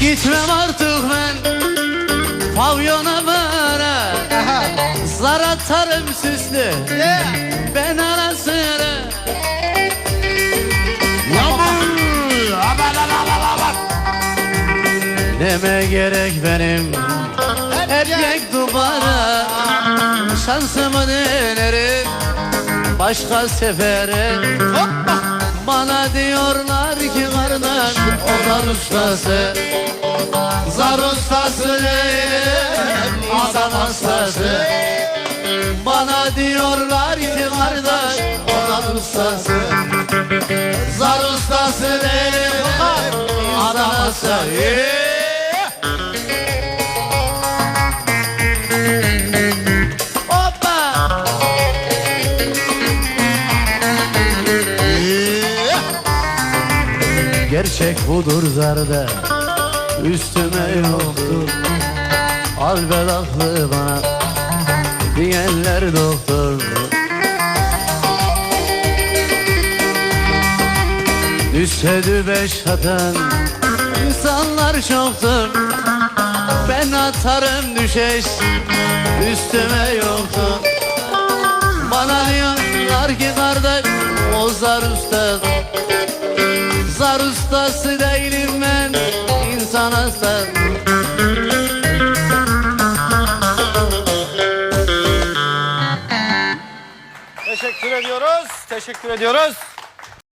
Gitmem artık ben. Pavyona süslü ben ara sıra Neme gerek benim. Erkek duvara. Şansımı denerim. Başka sefere. Bana diyorlar ki kardeş Ozan ustası. Zar ustası Adam hastası Bana diyorlar ki kardeş Ozan ustası. Zar ustası değilim Adam hastası Hoppa! Gerçek budur zarda Üstüme yoktur. Al belaklı bana Diyenler doktor Düşse dübeş atan insanlar çoktur Ben atarım düşeş Üstüme yoktur Bana diyorlar ki kardeş O zar usta. Zar ustası değilim Teşekkür ediyoruz. Teşekkür ediyoruz.